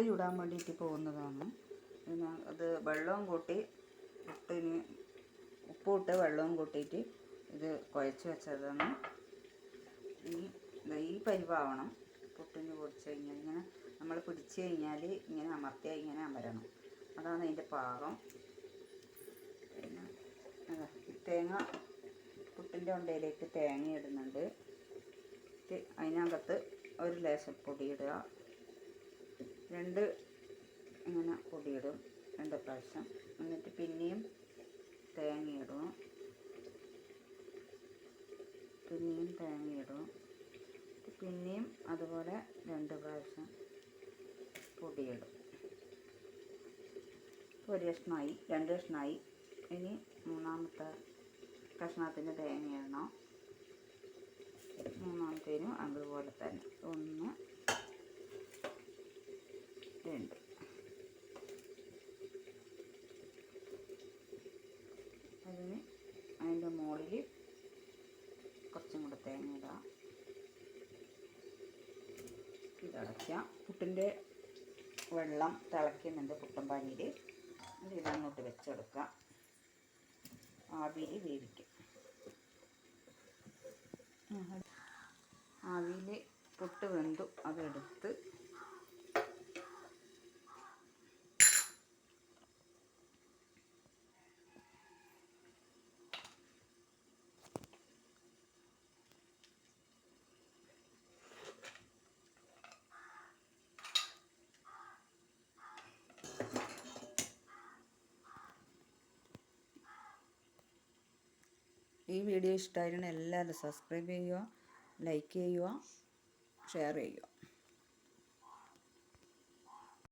പുട്ട് ചുടാൻ വേണ്ടിയിട്ട് പോകുന്നതാണ്. അത് വെള്ളവും കൂട്ടി പുട്ടിന് ഉപ്പിട്ട് വെള്ളവും കൂട്ടിയിട്ട് ഇത് കുഴച്ച് വെച്ചതാണ്. ഈ ഈ പരിവാവണം പുട്ടിന് പൊടിച്ച് കഴിഞ്ഞാൽ ഇങ്ങനെ നമ്മൾ പിടിച്ച് കഴിഞ്ഞാൽ ഇങ്ങനെ അമർത്തിയാൽ ഇങ്ങനെ അമരണം. അതാണ് അതിന്റെ പാകം. പിന്നെ തേങ്ങ പുട്ടിന്റെ ഉണ്ടയിലേക്ക് തേങ്ങ ഇടുന്നുണ്ട്. അതിനകത്ത് ഒരു ലേശം പൊടിയിടുക രണ്ട് ഇങ്ങനെ പൊടിയിടും രണ്ട് പ്രാവശ്യം. എന്നിട്ട് പിന്നെയും തേങ്ങയിടും. പിന്നെയും തേങ്ങയിടും. പിന്നെയും അതുപോലെ രണ്ട് പ്രാവശ്യം പൊടിയിടും. ഒരു കഷ്ണമായി രണ്ട് കഷ്ണമായി. ഇനി മൂന്നാമത്തെ കഷ്ണത്തിന് തേങ്ങ ഇടണം. മൂന്നാമത്തേനും അതുപോലെ തന്നെ. ഒന്ന് രണ്ട് അതിന് അതിന്റെ മുകളിൽ കുറച്ചും കൂടെ തേങ്ങ ഇടാം. ഇതടയ്ക്കാം പുട്ടിന്റെ വെള്ളം തിളയ്ക്കുന്നുണ്ട് പുട്ടും പാനിയിൽ അത് ഇതങ്ങോട്ട് വെച്ചെടുക്കാം. ആവിയിൽ വേവിക്കാം. ആവിയിൽ പുട്ട് വെന്തു. അതെടുത്ത് ഈ വീഡിയോ ഇഷ്ടമായിരുന്നു എല്ലാവരും സബ്സ്ക്രൈബ് ചെയ്യുക ലൈക്ക് ചെയ്യുക ഷെയർ ചെയ്യുക.